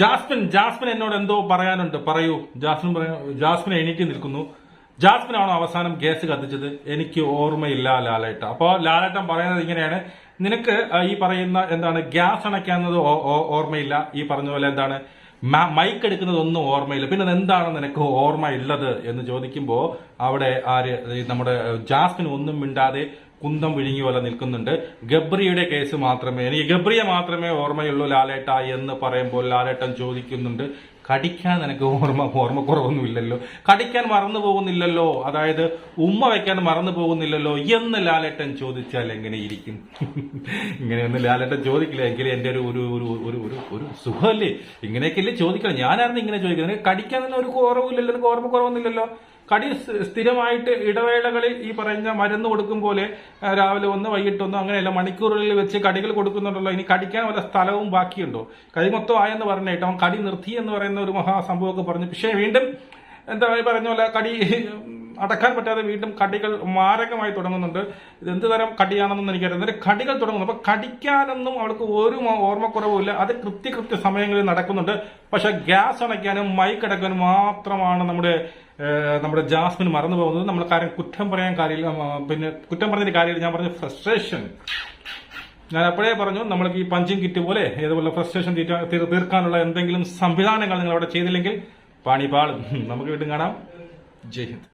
Jasmine Jasmine എന്നോട് എന്തോ പറയാനുണ്ട്. പറയൂ. ജാസ്മിൻ പറയാ ജാസ്മിൻ എണീറ്റ് നിൽക്കുന്നു. ജാസ്മിൻ ആണോ അവസാനം ഗ്യാസ് കത്തിച്ചത്? എനിക്ക് ഓർമ്മയില്ല ലാലേട്ട. അപ്പോ ലാലേട്ടൻ പറയുന്നത് ഇങ്ങനെയാണ്. നിനക്ക് ഈ പറയുന്ന എന്താണ് ഗ്യാസ് അണയ്ക്കാവുന്നത് ഓർമ്മയില്ല? ഈ പറഞ്ഞ പോലെ എന്താണ്? മൈക്ക് എടുക്കുന്നത് ഒന്നും ഓർമ്മയില്ല. പിന്നെ എന്താണ് നിനക്ക് ഓർമ്മ ഉള്ളത് എന്ന് ചോദിക്കുമ്പോ അവിടെ ആര് നമ്മുടെ ജാസ്മിൻ ഒന്നും മിണ്ടാതെ കുന്തം വിഴുങ്ങി പോലെ നിൽക്കുന്നുണ്ട്. ഗബ്രിയുടെ കേസ് മാത്രമേ എനിക്ക് ഗബ്രിയെ മാത്രമേ ഓർമ്മയുള്ളൂ ലാലേട്ട എന്ന് പറയുമ്പോൾ ലാലേട്ടൻ ചോദിക്കുന്നുണ്ട് കടിക്കാൻ നിനക്ക് ഓർമ്മ ഓർമ്മക്കുറവൊന്നും ഇല്ലല്ലോ കടിക്കാൻ മറന്നു പോകുന്നില്ലല്ലോ. അതായത് ഉമ്മ വയ്ക്കാൻ മറന്നു പോകുന്നില്ലല്ലോ എന്ന് ലാലേട്ടൻ ചോദിച്ചാൽ എങ്ങനെ ഇരിക്കും? ഇങ്ങനെയൊന്നും ലാലേട്ടൻ ചോദിക്കില്ല. എങ്കിൽ എന്റെ ഒരു ഒരു ഒരു ഒരു ഒരു ഒരു സുഖമല്ലേ? ഇങ്ങനെയൊക്കെയല്ലേ ചോദിക്കണം. ഞാനായിരുന്നു ഇങ്ങനെ ചോദിക്കുന്നത്. കടിക്കാൻ തന്നെ ഒരു കുറവില്ലല്ലോ ഓർമ്മക്കുറവൊന്നുമില്ലല്ലോ. കടി സ്ഥിരമായിട്ട് ഇടവേളകളിൽ ഈ പറഞ്ഞ മരുന്ന് കൊടുക്കും പോലെ രാവിലെ ഒന്ന് വൈകിട്ട് ഒന്ന് അങ്ങനെയല്ല മണിക്കൂറുകളിൽ വെച്ച് കടികൾ കൊടുക്കുന്നുണ്ടല്ലോ. ഇനി കടിക്കാൻ വല്ല സ്ഥലവും ബാക്കിയുണ്ടോ? കടി മൊത്തം ആയെന്ന് പറഞ്ഞിട്ട് അവൻ കടി നിർത്തി എന്ന് പറയുന്ന ഒരു മഹാസംഭവമൊക്കെ പറഞ്ഞു. പക്ഷേ വീണ്ടും എന്താ പറഞ്ഞ പോലെ കടി അടക്കാൻ പറ്റാതെ വീണ്ടും കടികൾ മാരകമായി തുടങ്ങുന്നുണ്ട്. ഇത് എന്ത് തരം കടിയാണെന്നൊന്നും എനിക്കറിയാം എന്നിട്ട് കടികൾ തുടങ്ങുന്നു. അപ്പൊ കടിക്കാനൊന്നും അവൾക്ക് ഒരു ഓർമ്മക്കുറവുമില്ല അത് കൃത്യ കൃത്യ സമയങ്ങളിൽ നടക്കുന്നുണ്ട്. പക്ഷെ ഗ്യാസ് അണയ്ക്കാനും മൈക്ക് അടയ്ക്കാനും മാത്രമാണ് നമ്മുടെ നമ്മുടെ ജാസ്മിൻ മറന്നു പോകുന്നത്. നമ്മൾ കാര്യം കുറ്റം പറയാൻ കാര്യമില്ല. പിന്നെ കുറ്റം പറഞ്ഞൊരു കാര്യമില്ല. ഞാൻ പറഞ്ഞ ഫ്രസ്ട്രേഷൻ. ഞാൻ അപ്പോഴേ പറഞ്ഞു നമ്മൾക്ക് ഈ പഞ്ചിങ് കിറ്റ് പോലെ ഏതുപോലെ ഫ്രസ്ട്രേഷൻ തീർക്കാനുള്ള എന്തെങ്കിലും സംവിധാനങ്ങൾ നിങ്ങൾ അവിടെ ചെയ്തില്ലെങ്കിൽ പാണിപാളും. നമുക്ക് വീണ്ടും കാണാം. ജയ് ഹിന്ദ്.